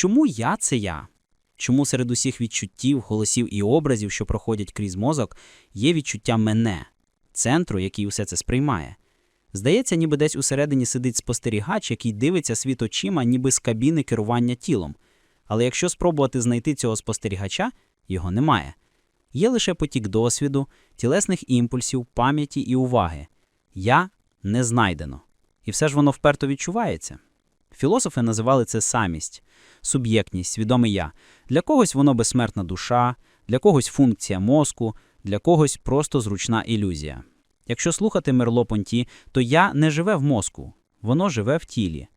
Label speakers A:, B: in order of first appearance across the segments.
A: чому я це я? Чому серед усіх відчуттів, голосів і образів, що проходять крізь мозок, є відчуття мене, центру, який усе це сприймає? Здається, ніби десь усередині сидить спостерігач, який дивиться світ очима, ніби з кабіни керування тілом. Але якщо спробувати знайти цього спостерігача, його немає. Є лише потік досвіду, тілесних імпульсів, пам'яті і уваги. Я не знайдено. І все ж воно вперто відчувається. Філософи називали це самість, суб'єктність, свідоме я. Для когось воно безсмертна душа, для когось функція мозку, для когось просто зручна ілюзія. Якщо слухати Мерло Понті, то я не живе в мозку, воно живе в тілі.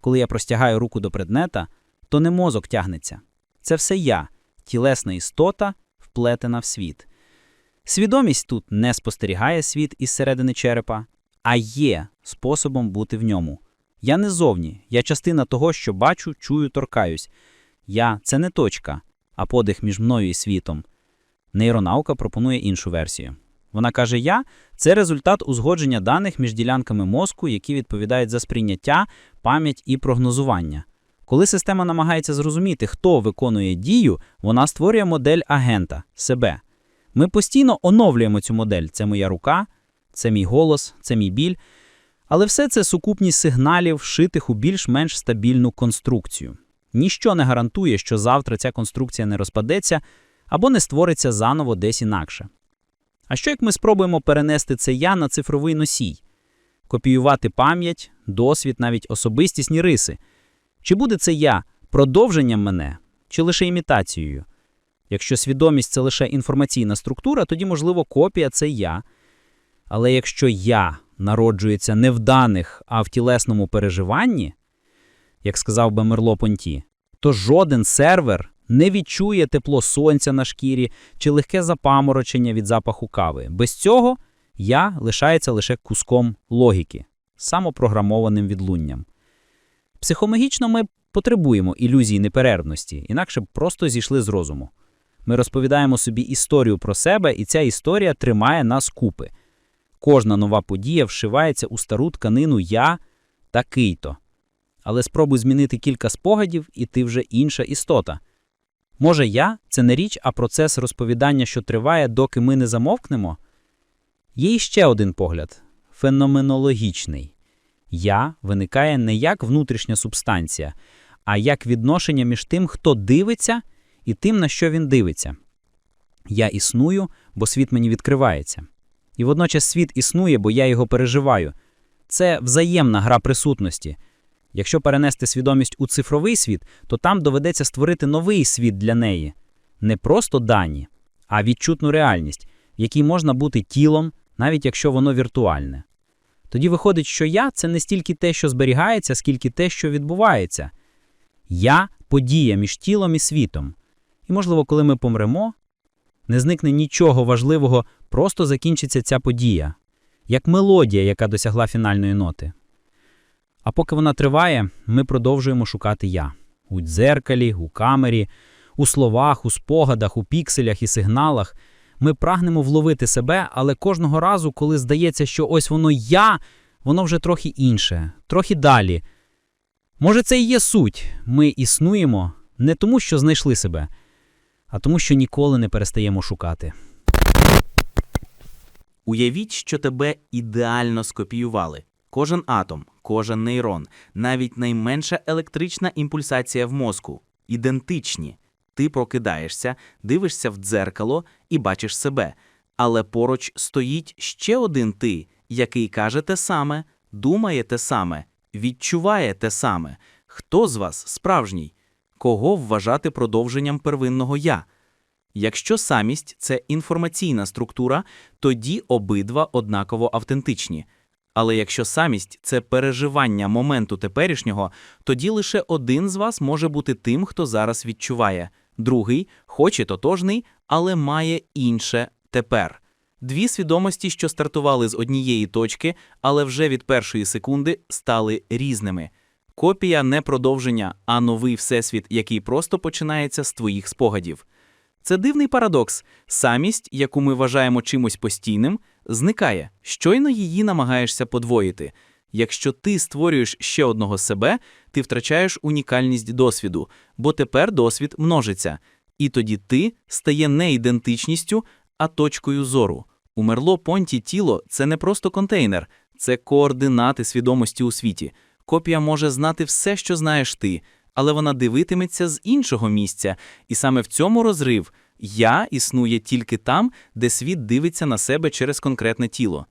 A: Коли я простягаю руку до предмета, то не мозок тягнеться. Це все я, тілесна істота, вплетена в світ. Свідомість тут не спостерігає світ із середини черепа, а є способом бути в ньому. Я не зовні, я частина того, що бачу, чую, торкаюсь. Я це не точка, а подих між мною і світом. Нейронаука пропонує іншу версію. Вона каже: Я це результат узгодження даних між ділянками мозку, які відповідають за сприйняття, пам'ять і прогнозування. Коли система намагається зрозуміти, хто виконує дію, вона створює модель агента себе. Ми постійно оновлюємо цю модель. Це моя рука, це мій голос, це мій біль. Але все це сукупність сигналів, вшитих у більш-менш стабільну конструкцію. Ніщо не гарантує, що завтра ця конструкція не розпадеться або не створиться заново десь інакше. А що як ми спробуємо перенести це я на цифровий носій, копіювати пам'ять, досвід, навіть особистісні риси? Чи буде це я продовженням мене, чи лише імітацією? Якщо свідомість це лише інформаційна структура, тоді, можливо, копія це я. Але якщо я народжується не в даних, а в тілесному переживанні, як сказав би Мерло Понті, то жоден сервер не відчує тепло сонця на шкірі чи легке запаморочення від запаху кави. Без цього я лишається лише куском логіки, самопрограмованим відлунням. Психологічно ми потребуємо ілюзії неперервності, інакше б просто зійшли з розуму. Ми розповідаємо собі історію про себе, і ця історія тримає нас купи. Кожна нова подія вшивається у стару тканину я такий-то. Але спробуй змінити кілька спогадів, і ти вже інша істота. Може, я це не річ, а процес розповідання, що триває, доки ми не замовкнемо? Є іще один погляд феноменологічний. Я виникає не як внутрішня субстанція, а як відношення між тим, хто дивиться, і тим, на що він дивиться. Я існую, бо світ мені відкривається. І водночас світ існує, бо я його переживаю. Це взаємна гра присутності. Якщо перенести свідомість у цифровий світ, то там доведеться створити новий світ для неї. Не просто дані, а відчутну реальність, в якій можна бути тілом, навіть якщо воно віртуальне. Тоді виходить, що я це не стільки те, що зберігається, скільки те, що відбувається. Я подія між тілом і світом. І, можливо, коли ми помремо, не зникне нічого важливого, просто закінчиться ця подія, як мелодія, яка досягла фінальної ноти. А поки вона триває, ми продовжуємо шукати я у дзеркалі, у камері, у словах, у спогадах, у пікселях і сигналах. Ми прагнемо вловити себе, але кожного разу, коли здається, що ось воно я, воно вже трохи інше, трохи далі. Може, це і є суть. Ми існуємо не тому, що знайшли себе, а тому, що ніколи не перестаємо шукати.
B: Уявіть, що тебе ідеально скопіювали. Кожен атом, кожен нейрон, навіть найменша електрична імпульсація в мозку ідентичні. Ти прокидаєшся, дивишся в дзеркало і бачиш себе. Але поруч стоїть ще один ти, який каже те саме, думає те саме, відчуває те саме. Хто з вас справжній? Кого вважати продовженням первинного я? Якщо самість це інформаційна структура, тоді обидва однаково автентичні. Але якщо самість це переживання моменту теперішнього, тоді лише один з вас може бути тим, хто зараз відчуває, другий, хоч і тотожний, але має інше тепер. Дві свідомості, що стартували з однієї точки, але вже від першої секунди стали різними. Копія не продовження, а новий всесвіт, який просто починається з твоїх спогадів. Це дивний парадокс. Самість, яку ми вважаємо чимось постійним, зникає. Щойно її намагаєшся подвоїти.
A: Якщо ти створюєш ще одного себе, ти втрачаєш унікальність досвіду, бо тепер досвід множиться. І тоді ти стає не ідентичністю, а точкою зору. У Мерло Понті тіло це не просто контейнер, це координати свідомості у світі. Копія може знати все, що знаєш ти, але вона дивитиметься з іншого місця, і саме в цьому розрив я існує тільки там, де світ дивиться на себе через конкретне тіло.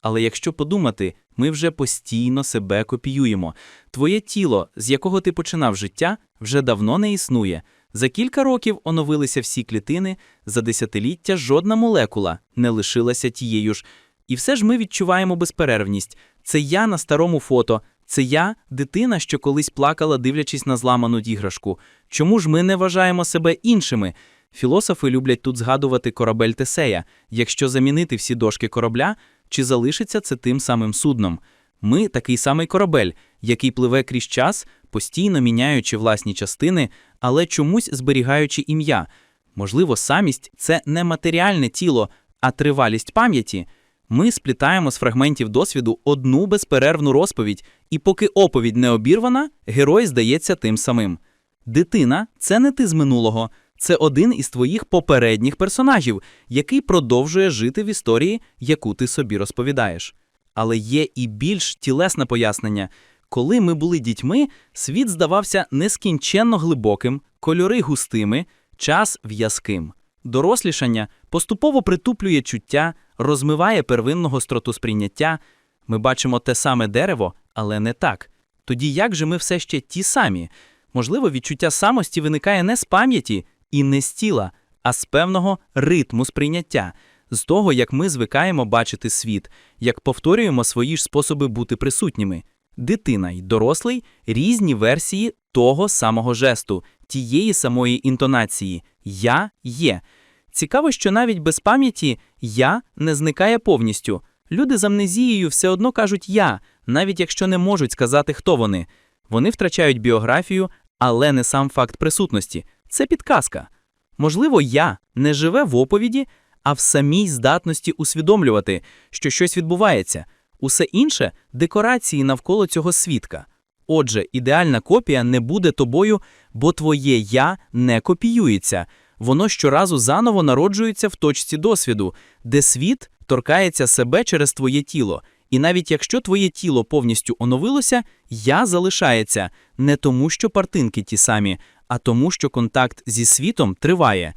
A: Але якщо подумати, ми вже постійно себе копіюємо. Твоє тіло, з якого ти починав життя, вже давно не існує. За кілька років оновилися всі клітини, за десятиліття жодна молекула не лишилася тією ж. І все ж ми відчуваємо безперервність. Це я на старому фото, це я, дитина, що колись плакала, дивлячись на зламану іграшку. Чому ж ми не вважаємо себе іншими? Філософи люблять тут згадувати корабель Тесея. Якщо замінити всі дошки корабля, чи залишиться це тим самим судном? Ми такий самий корабель, який пливе крізь час, постійно міняючи власні частини, але чомусь зберігаючи ім'я. Можливо, самість це не матеріальне тіло, а тривалість пам'яті. Ми сплітаємо з фрагментів досвіду одну безперервну розповідь, і поки оповідь не обірвана, герой здається тим самим. Дитина це не ти з минулого, це один із твоїх попередніх персонажів, який продовжує жити в історії, яку ти собі розповідаєш. Але є і більш тілесне пояснення. Коли ми були дітьми, світ здавався нескінченно глибоким, кольори густими, час в'язким. Дорослішання поступово притуплює чуття, розмиває первинну гостроту сприйняття. Ми бачимо те саме дерево, але не так. Тоді як же ми все ще ті самі? Можливо, відчуття самості виникає не з пам'яті і не з тіла, а з певного ритму сприйняття, з того, як ми звикаємо бачити світ, як повторюємо свої ж способи бути присутніми. Дитина й дорослий різні версії того самого жесту, тієї самої інтонації Я є. Цікаво, що навіть без пам'яті я не зникає повністю. Люди з амнезією все одно кажуть я, навіть якщо не можуть сказати, хто вони. Вони втрачають біографію, але не сам факт присутності. Це підказка. Можливо, я не живе в оповіді, а в самій здатності усвідомлювати, що щось відбувається. Усе інше декорації навколо цього свідка. Отже, ідеальна копія не буде тобою, бо твоє я не копіюється. Воно щоразу заново народжується в точці досвіду, де світ торкається себе через твоє тіло. І навіть якщо твоє тіло повністю оновилося, я залишається не тому, що партинки ті самі, а тому, що контакт зі світом триває.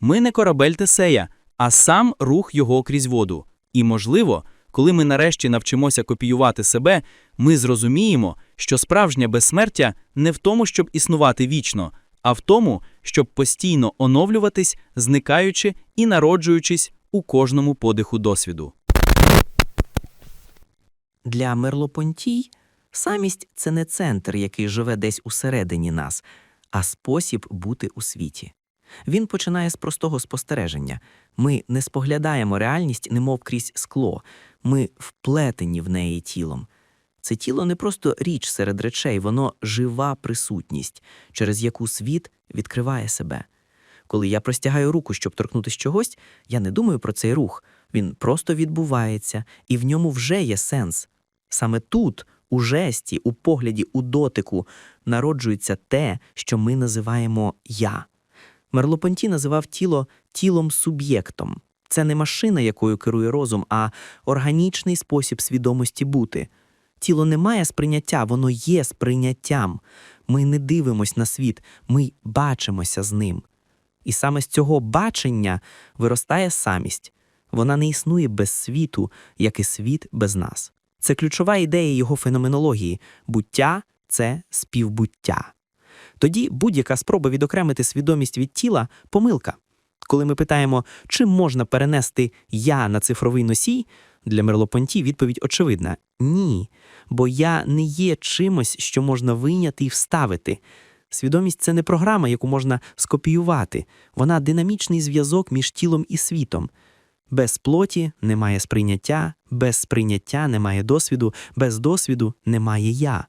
A: Ми не корабель Тесея, а сам рух його крізь воду. І, можливо, коли ми нарешті навчимося копіювати себе, ми зрозуміємо, що справжнє безсмертя не в тому, щоб існувати вічно, а в тому, щоб постійно оновлюватись, зникаючи і народжуючись у кожному подиху досвіду.
C: Для Мерлопонтій самість це не центр, який живе десь усередині нас, а спосіб бути у світі. Він починає з простого спостереження. Ми не споглядаємо реальність, немов крізь скло, ми вплетені в неї тілом. Це тіло не просто річ серед речей, воно жива присутність, через яку світ відкриває себе. Коли я простягаю руку, щоб торкнутися чогось, я не думаю про цей рух. Він просто відбувається, і в ньому вже є сенс. Саме тут, у жесті, у погляді, у дотику, народжується те, що ми називаємо я. Мерлопонті називав тіло тілом суб'єктом. Це не машина, якою керує розум, а органічний спосіб свідомості бути. Тіло не має сприйняття, воно є сприйняттям. Ми не дивимось на світ, ми бачимося з ним. І саме з цього бачення виростає самість. Вона не існує без світу, як і світ без нас. Це ключова ідея його феноменології буття це співбуття. Тоді будь-яка спроба відокремити свідомість від тіла помилка. Коли ми питаємо, чим можна перенести я на цифровий носій, для Мерлопонті відповідь очевидна ні, бо я не є чимось, що можна вийняти і вставити. Свідомість це не програма, яку можна скопіювати, вона динамічний зв'язок між тілом і світом. Без плоті немає сприйняття, без сприйняття немає досвіду, без досвіду немає я.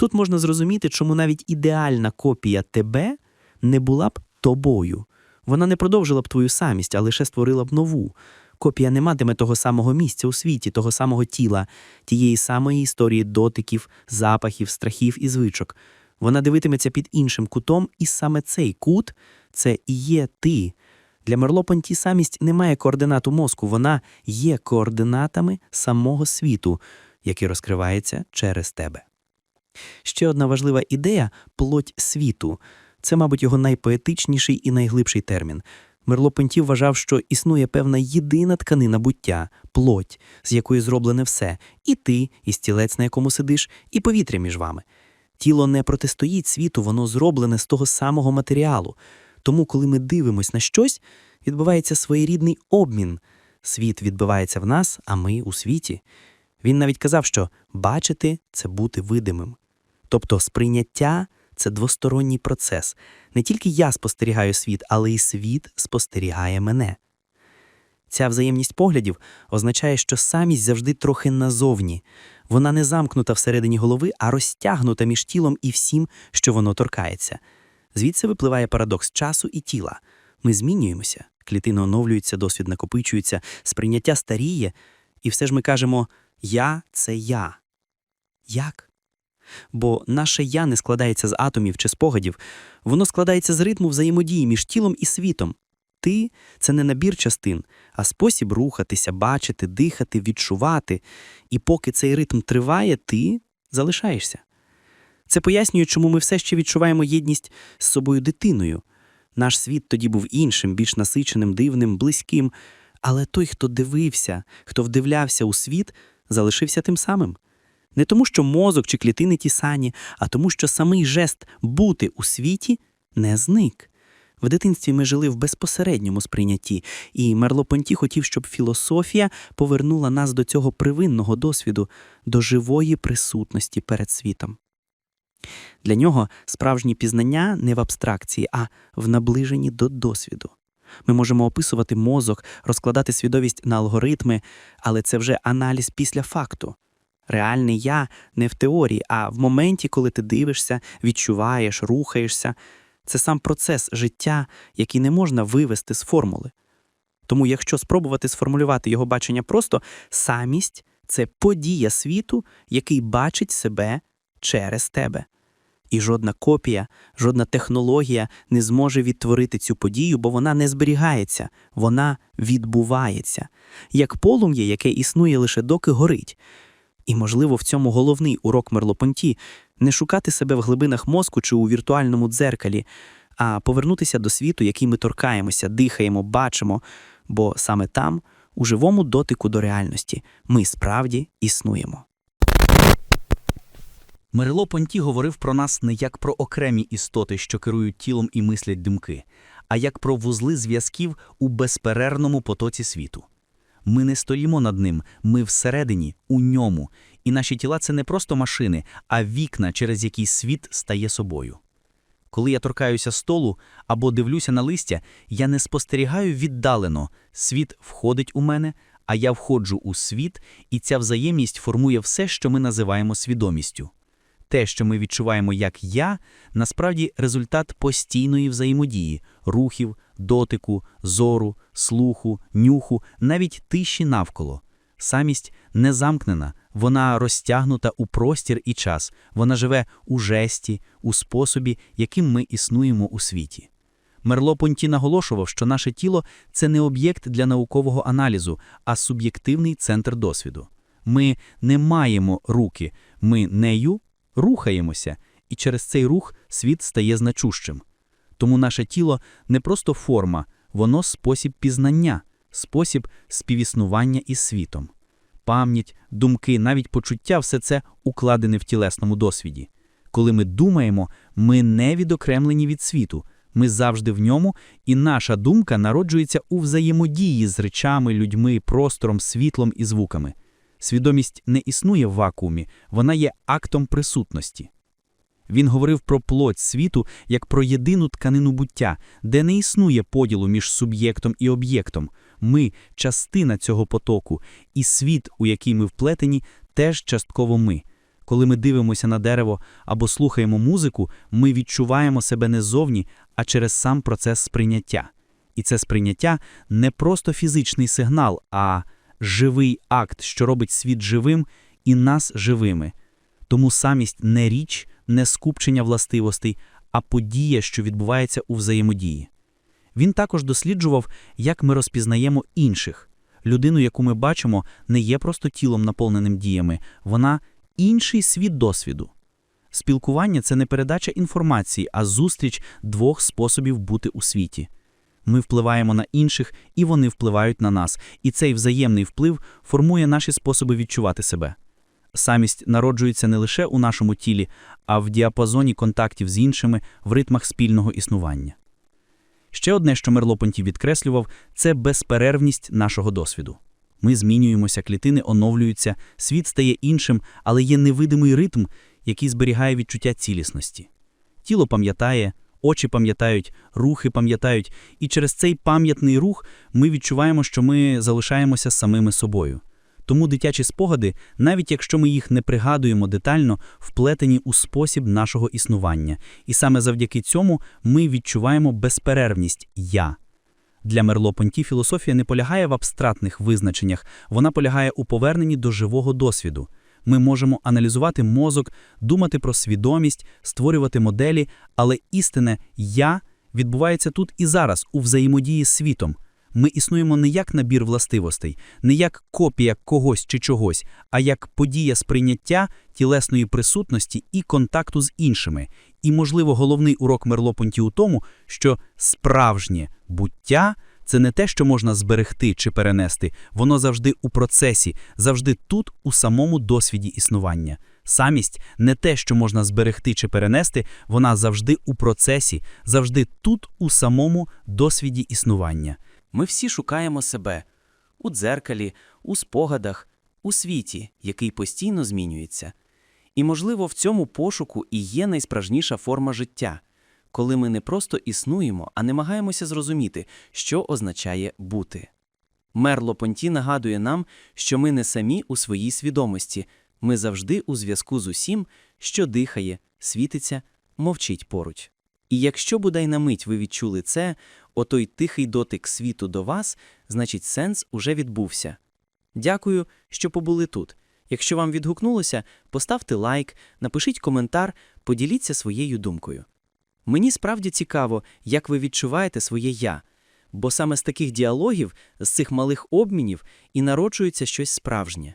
C: Тут можна зрозуміти, чому навіть ідеальна копія тебе не була б тобою. Вона не продовжила б твою самість, а лише створила б нову. копія не матиме того самого місця у світі, того самого тіла, тієї самої історії дотиків, запахів, страхів і звичок. Вона дивитиметься під іншим кутом, і саме цей кут це і є ти. Для Мерло-Понті самість не має координат у мозку, вона є координатами самого світу, який розкривається через тебе. Ще одна важлива ідея плоть світу. Це, мабуть, його найпоетичніший і найглибший термін. Мерло-Понті вважав, що існує певна єдина тканина буття плоть, з якої зроблене все і ти, і стілець, на якому сидиш, і повітря між вами. Тіло не протистоїть світу, воно зроблене з того самого матеріалу. Тому, коли ми дивимось на щось, відбувається своєрідний обмін. Світ відбивається в нас, а ми у світі. Він навіть казав, що бачити це бути видимим. Тобто сприйняття це двосторонній процес. Не тільки я спостерігаю світ, але й світ спостерігає мене. Ця взаємність поглядів означає, що самість завжди трохи назовні. Вона не замкнута всередині голови, а розтягнута між тілом і всім, що воно торкається. Звідси випливає парадокс часу і тіла. Ми змінюємося, клітини оновлюються, досвід накопичується, сприйняття старіє, і все ж ми кажемо Я це я. Як? Бо наше я не складається з атомів чи спогадів, воно складається з ритму взаємодії між тілом і світом. Ти це не набір частин, а спосіб рухатися, бачити, дихати, відчувати. І поки цей ритм триває, ти залишаєшся. Це пояснює, чому ми все ще відчуваємо єдність з собою дитиною. Наш світ тоді був іншим, більш насиченим, дивним, близьким. Але той, хто дивився, хто вдивлявся у світ, залишився тим самим. Не тому, що мозок чи клітини ті самі, а тому, що самий жест бути у світі не зник. В дитинстві ми жили в безпосередньому сприйнятті, і Мерло-Понті хотів, щоб філософія повернула нас до цього привинного досвіду, до живої присутності перед світом. Для нього справжнє пізнання не в абстракції, а в наближенні до досвіду. Ми можемо описувати мозок, розкладати свідомість на алгоритми, але це вже аналіз після факту. Реальне я не в теорії, а в моменті, коли ти дивишся, відчуваєш, рухаєшся. Це сам процес життя, який не можна вивести з формули. Тому, якщо спробувати сформулювати його бачення просто, самість це подія світу, який бачить себе через тебе. І жодна копія, жодна технологія не зможе відтворити цю подію, бо вона не зберігається, вона відбувається, як полум'я, яке існує лише доки горить. І, можливо, в цьому головний урок Мерло-Понті – не шукати себе в глибинах мозку чи у віртуальному дзеркалі, а повернутися до світу, який ми торкаємося, дихаємо, бачимо, бо саме там, у живому дотику до реальності, ми справді існуємо.
A: Мерило Понті говорив про нас не як про окремі істоти, що керують тілом і мислять думки, а як про вузли зв'язків у безперервному потоці світу. Ми не стоїмо над ним, ми всередині, у ньому, і наші тіла це не просто машини, а вікна, через які світ стає собою. Коли я торкаюся столу або дивлюся на листя, я не спостерігаю віддалено, світ входить у мене, а я входжу у світ, і ця взаємність формує все, що ми називаємо свідомістю. Те, що ми відчуваємо як я, насправді результат постійної взаємодії, рухів, дотику, зору, слуху, нюху, навіть тиші навколо. Самість не замкнена, вона розтягнута у простір і час, вона живе у жесті, у способі, яким ми існуємо у світі. Мерло Понті наголошував, що наше тіло це не об'єкт для наукового аналізу, а суб'єктивний центр досвіду. Ми не маємо руки, ми нею рухаємося, і через цей рух світ стає значущим. Тому наше тіло не просто форма, воно спосіб пізнання, спосіб співіснування із світом. Пам'ять, думки, навіть почуття все це укладене в тілесному досвіді. Коли ми думаємо, ми не відокремлені від світу, ми завжди в ньому, і наша думка народжується у взаємодії з речами, людьми, простором, світлом і звуками. Свідомість не існує в вакуумі, вона є актом присутності. Він говорив про плоть світу як про єдину тканину буття, де не існує поділу між суб'єктом і об'єктом. Ми частина цього потоку, і світ, у який ми вплетені, теж частково ми. Коли ми дивимося на дерево або слухаємо музику, ми відчуваємо себе не зовні, а через сам процес сприйняття. І це сприйняття не просто фізичний сигнал, а живий акт, що робить світ живим і нас живими. Тому самість не річ, не скупчення властивостей, а подія, що відбувається у взаємодії. Він також досліджував, як ми розпізнаємо інших. Людину, яку ми бачимо, не є просто тілом, наповненим діями, вона інший світ досвіду. Спілкування це не передача інформації, а зустріч двох способів бути у світі. Ми впливаємо на інших, і вони впливають на нас, і цей взаємний вплив формує наші способи відчувати себе. Самість народжується не лише у нашому тілі, а в діапазоні контактів з іншими в ритмах спільного існування. Ще одне, що Мерло-Понті відкреслював, це безперервність нашого досвіду. Ми змінюємося, клітини оновлюються, світ стає іншим, але є невидимий ритм, який зберігає відчуття цілісності. Тіло пам'ятає, очі пам'ятають, рухи пам'ятають, і через цей пам'ятний рух ми відчуваємо, що ми залишаємося самими собою. Тому дитячі спогади, навіть якщо ми їх не пригадуємо детально, вплетені у спосіб нашого існування, і саме завдяки цьому ми відчуваємо безперервність я. Для Мерло-Понті філософія не полягає в абстрактних визначеннях, вона полягає у поверненні до живого досвіду. Ми можемо аналізувати мозок, думати про свідомість, створювати моделі, але істинне я відбувається тут і зараз, у взаємодії з світом. Ми існуємо не як набір властивостей, не як копія когось чи чогось, а як подія сприйняття тілесної присутності і контакту з іншими. І, можливо, головний урок Мерло-Понті у тому, що справжнє буття – це не те, що можна зберегти чи перенести, воно завжди у процесі, завжди тут, у самому досвіді існування. Самість не те, що можна зберегти чи перенести, вона завжди у процесі, завжди тут, у самому досвіді існування.
B: Ми всі шукаємо себе у дзеркалі, у спогадах, у світі, який постійно змінюється. І, можливо, в цьому пошуку і є найсправжніша форма життя, коли ми не просто існуємо, а намагаємося зрозуміти, що означає бути. Мерло Понті нагадує нам, що ми не самі у своїй свідомості, ми завжди у зв'язку з усім, що дихає, світиться, мовчить поруч. І якщо бодай на мить ви відчули це, отой тихий дотик світу до вас, значить сенс уже відбувся. Дякую, що побули тут. Якщо вам відгукнулося, поставте лайк, напишіть коментар, поділіться своєю думкою. Мені справді цікаво, як ви відчуваєте своє я, бо саме з таких діалогів, з цих малих обмінів і народжується щось справжнє.